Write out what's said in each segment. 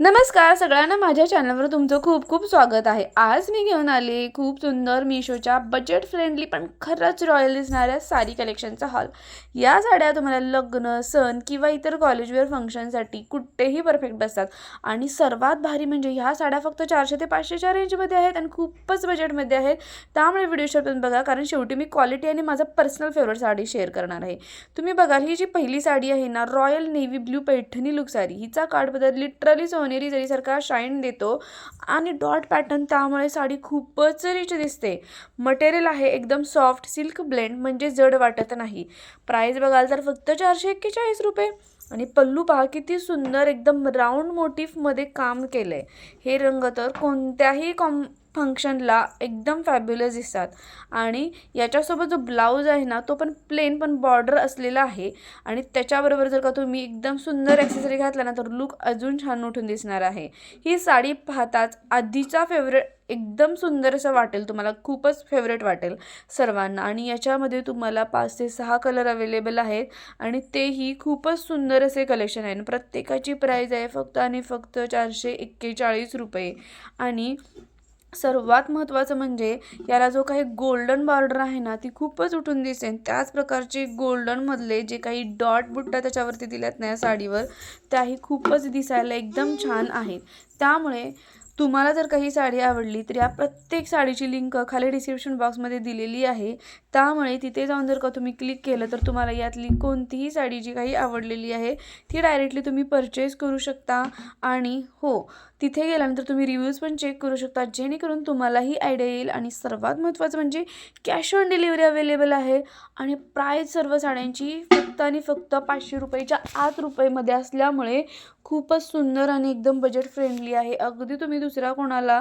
नमस्कार सगळ्यांना माझ्या चॅनलवर तुमचं खूप खूप स्वागत आहे. आज मी घेऊन आले खूप सुंदर मिशोच्या बजेट फ्रेंडली पण खरंच रॉयल दिसणाऱ्या साडी कलेक्शनचा हॉल या साड्या तुम्हाला लग्न सण किंवा इतर कॉलेजवेअर फंक्शनसाठी कुठेही परफेक्ट बसतात. आणि सर्वात भारी म्हणजे ह्या साड्या फक्त चारशे ते पाचशेच्या रेंजमध्ये आहेत आणि खूपच बजेटमध्ये आहेत. त्यामुळे व्हिडिओ शेवटपर्यंत बघा कारण शेवटी मी क्वालिटी आणि माझा पर्सनल फेवरेट साडी शेअर करणार आहे. तुम्ही बघाल ही जी पहिली साडी आहे ना royal navy blue Paithani look sari हिचा काठपदर लिटरली सोनेरी जरीसारखा शाईन देतो आणि डॉट पॅटर्न त्यामुळे साडी खूपच रिच दिसते. मटेरियल आहे एकदम सॉफ्ट सिल्क ब्लेंड म्हणजे जड वाटत नाही. प्राईस बघाल तर फक्त चारशे एक्केचाळीस रुपये. आणि पल्लू पहा किती सुंदर एकदम राऊंड मोटिफमध्ये काम केलं आहे हे रंग तर कोणत्याही कॉम फंक्शनला एकदम फॅब्युलस दिसतात. आणि याच्यासोबत जो ब्लाऊज आहे ना तो पण प्लेन पण बॉर्डर असलेला आहे. आणि त्याच्याबरोबर जर का तुम्ही एकदम सुंदर ॲक्सेसरी घातला ना तर लुक अजून छान उठून दिसणार आहे. ही साडी पाहताच आधीचा फेवरेट एकदम सुंदर असं वाटेल. तुम्हाला खूपच फेवरेट वाटेल सर्वांना. आणि याच्यामध्ये तुम्हाला पाच ते सहा कलर अवेलेबल आहेत. आणि तेही खूपच सुंदर असे कलेक्शन आहे आणि प्रत्येकाची प्राईज आहे फक्त आणि फक्त चारशे एक्केचाळीस रुपये. आणि सर्वात महत्त्वाचं म्हणजे याला जो काही गोल्डन बॉर्डर आहे ना ती खूपच उठून दिसेल त्याच प्रकारचे गोल्डनमधले जे काही डॉट बुट्टा त्याच्यावरती दिल्यात ना या साडीवर त्याही खूपच दिसायला एकदम छान आहेत. त्यामुळे तुम्हाला जर काही साडी आवडली तर या प्रत्येक साडीची लिंक खाली डिस्क्रिप्शन बॉक्समध्ये दिलेली आहे. त्यामुळे तिथे जाऊन जर का तुम्ही क्लिक केलं तर तुम्हाला यातली कोणतीही साडी जी काही आवडलेली आहे ती डायरेक्टली तुम्ही परचेस करू शकता. आणि हो तिथे गेल्यानंतर तुम्ही रिव्ह्यूज पण चेक करू शकता जेणेकरून तुम्हालाही आयडिया येईल. आणि सर्वात महत्त्वाचं म्हणजे कॅश ऑन डिलिव्हरी अवेलेबल आहे. आणि प्राईज सर्व साड्यांची फक्त आणि फक्त पाचशे रुपयाच्या आत रुपयेमध्ये असल्यामुळे खूपच सुंदर आणि एकदम बजेट फ्रेंडली आहे. अगदी तुम्ही दुसऱ्या कोणाला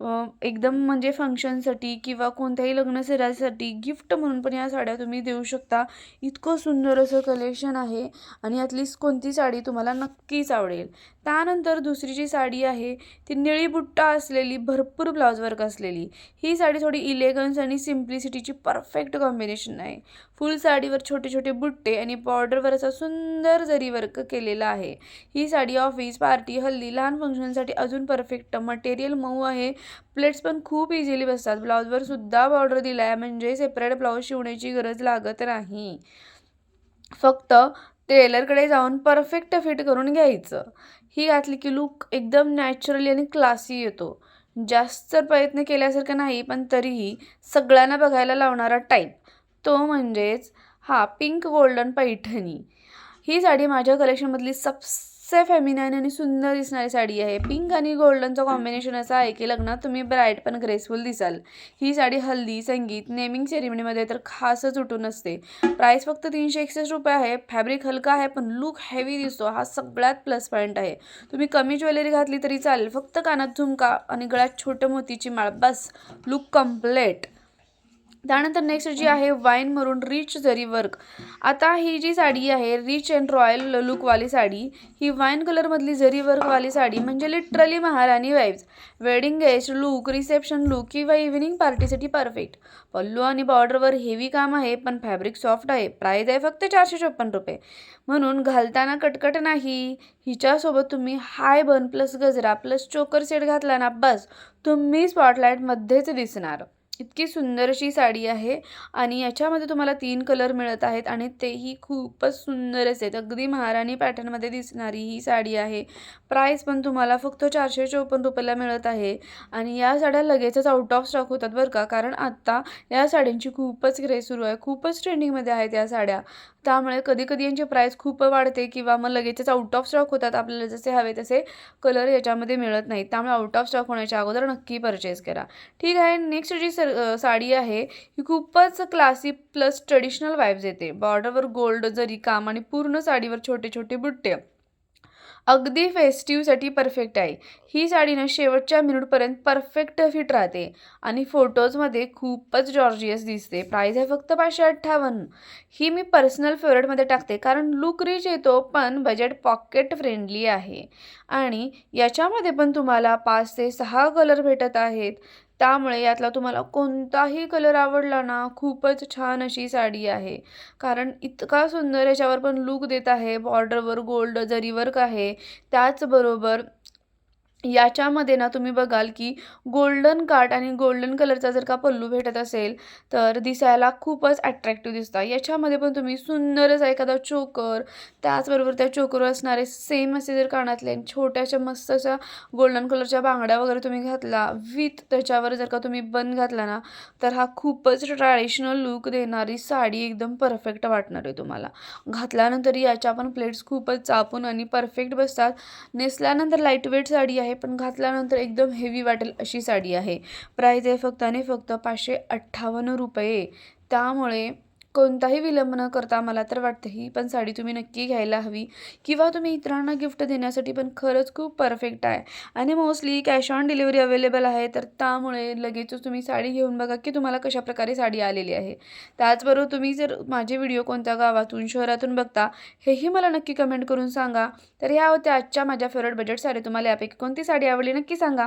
एकदम म्हणजे फंक्शनसाठी किंवा कोणत्याही लग्न सरासाठी गिफ्ट म्हणून पण या साड्या तुम्ही देऊ शकता. इतकं सुंदर असं कलेक्शन आहे आणि यातली कोणती साडी तुम्हाला नक्कीच आवडेल. त्यानंतर दुसरी जी साडी आहे ती निळी बुट्टा असलेली भरपूर ब्लाऊज वर्क असलेली. ही साडी थोडी इलेगन्स आणि सिम्प्लिसिटीची परफेक्ट कॉम्बिनेशन आहे. फुल साडीवर छोटे छोटे बुट्टे आणि बॉर्डरवर असा सुंदर जरी वर्क केलेला आहे. ही साडी ऑफिस पार्टी हल्दी लहान फंक्शनसाठी अजून परफेक्ट मटेरियल मऊ आहे. प्लेट्स पण खूप इझिली बसतात. ब्लाऊजवर सुद्धा बॉर्डर दिला आहे म्हणजे सेपरेट ब्लाऊज शिवण्याची गरज लागत नाही. फक्त टेलरकडे जाऊन परफेक्ट फिट करून घ्यायचं. ही घातली की लुक एकदम नॅचरली आणि क्लासी येतो. जास्त प्रयत्न केल्यासारखं नाही पण तरीही सगळ्यांना बघायला लावणारा टाईप तो म्हणजेच हा पिंक गोल्डन पैठणी. ही साडी माझ्या कलेक्शनमधली सबसे फेमिनाईन आणि सुंदर दिसणारी साडी आहे. पिंक आणि गोल्डनचं कॉम्बिनेशन असं आहे की लग्नात तुम्ही ब्राईट पण ग्रेसफुल दिसाल. ही साडी हल्दी संगीत नेमिंग सेरेमनीमध्ये तर खासच उठून असते. प्राईस फक्त तीनशे एकसष्ट रुपये आहे. फॅब्रिक हलका आहे पण लुक हेवी दिसतो. हा सगळ्यात प्लस पॉईंट आहे. तुम्ही कमी ज्वेलरी घातली तरी चालेल. फक्त कानात झुमका आणि गळ्यात छोटं मोतीची माळ. बस. लुक कम्प्लेट त्यानंतर नेक्स्ट जी आहे वाईन मरून रिच जरी वर्क आता ही जी साडी आहे रिच अँड रॉयल लुकवाली साडी ही वाईन कलरमधली जरी वर्कवाली साडी म्हणजे लिटरली महाराणी vibes wedding guest look reception look किंवा इव्हिनिंग पार्टीसाठी परफेक्ट पल्लू आणि बॉर्डरवर हेवी काम आहे पण फॅब्रिक सॉफ्ट आहे. प्राईज आहे फक्त चारशे चोपन्न रुपये. म्हणून घालताना कटकट नाही. हिच्यासोबत तुम्ही high bun plus gajra plus choker set घातला ना बस. तुम्ही स्पॉटलाईटमध्येच दिसणार. इतकी सुंदर अशी साडी आहे आणि याच्यामध्ये तुम्हाला तीन कलर मिळत आहेत आणि तेही खूपच सुंदरच आहेत. अगदी महाराणी पॅटर्नमध्ये दिसणारी ही साडी आहे. प्राईस पण तुम्हाला फक्त चारशे चोपन्न रुपयाला मिळत आहे आणि या साड्या लगेचच आउट ऑफ स्टॉक होतात बरं का. कारण आत्ता या साड्यांची खूपच क्रेज सुरू आहे. खूपच ट्रेंडिंगमध्ये आहेत या साड्या. त्यामुळे कधी कधी यांची प्राईस खूप वाढते किंवा मग लगेचच आउट ऑफ स्टॉक होतात. आपल्याला जसे हवे तसे कलर याच्यामध्ये मिळत नाहीत. त्यामुळे आउट ऑफ स्टॉक होण्याच्या अगोदर नक्की परचेस करा. ठीक आहे. नेक्स्ट जी सर साडी आहे ही खूपच क्लासी प्लस ट्रेडिशनल वाईब्स येते. बॉर्डरवर गोल्ड जरी काम आणि पूर्ण साडीवर छोटे छोटे बुट्टे. अगदी फेस्टिवसाठी परफेक्ट आहे. ही साडी ना शेवटच्या मिनिटपर्यंत परफेक्ट फिट राहते. आणि फोटोजमध्ये खूपच जॉर्जियस दिसते. प्राईज आहे फक्त पाचशे अठ्ठावन्न. ही मी पर्सनल फेवरेटमध्ये टाकते कारण लुक रिच येतो पण बजेट पॉकेट फ्रेंडली आहे. आणि याच्यामध्ये पण तुम्हाला पाच ते सहा कलर भेटत आहेत. त्यामुळे यातला तुम्हाला कोणताही कलर आवडला ना खूपच छान अशी साडी आहे. कारण इतका सुंदर याच्यावर पण लूक देत आहे. बॉर्डरवर गोल्ड जरीवर्क आहे. त्याचबरोबर याच्यामध्ये ना तुम्ही बघाल की गोल्डन काट आणि गोल्डन कलरचा जर का पल्लू भेटत असेल तर दिसायला खूपच अट्रॅक्टिव्ह दिसतात याच्यामध्ये पण तुम्ही सुंदरच एखादा चोकर त्याचबरोबर त्या चोकरवर असणारे सेम असे जर कानातले आणि छोट्याशा मस्त अशा गोल्डन कलरच्या बांगड्या वगैरे तुम्ही घातला विथ त्याच्यावर जर का तुम्ही बंद घातला ना तर हा खूपच ट्रॅडिशनल लुक देणारी साडी एकदम परफेक्ट वाटणार आहे तुम्हाला. घातल्यानंतर याच्या पण प्लेट्स खूपच चापून आणि परफेक्ट बसतात. नेसल्यानंतर लाइट वेट साडी आहे पण घातल्यानंतर एकदम हेवी वाटेल अशी साडी आहे. प्राईज आहे फक्त आणि फक्त पाचशे अठ्ठावन्न रुपये. त्यामुळे कोणताही विलंब न करता मला तर वाटतं ही पण साडी तुम्ही नक्की घ्यायला हवी. किंवा तुम्ही इतरांना गिफ्ट देण्यासाठी पण खरंच खूप परफेक्ट आहे. आणि mostly cash on delivery available आहे तर त्यामुळे लगेचच तुम्ही साडी घेऊन बघा की तुम्हाला कशा प्रकारे साडी आलेली आहे. त्याचबरोबर तुम्ही जर माझे व्हिडिओ कोणत्या गावातून शहरातून बघता हेही मला नक्की कमेंट करून सांगा. तर ह्या होत्या आजच्या माझ्या फेवरेट बजेट साडी तुम्हाला यापैकी कोणती साडी आवडली नक्की सांगा.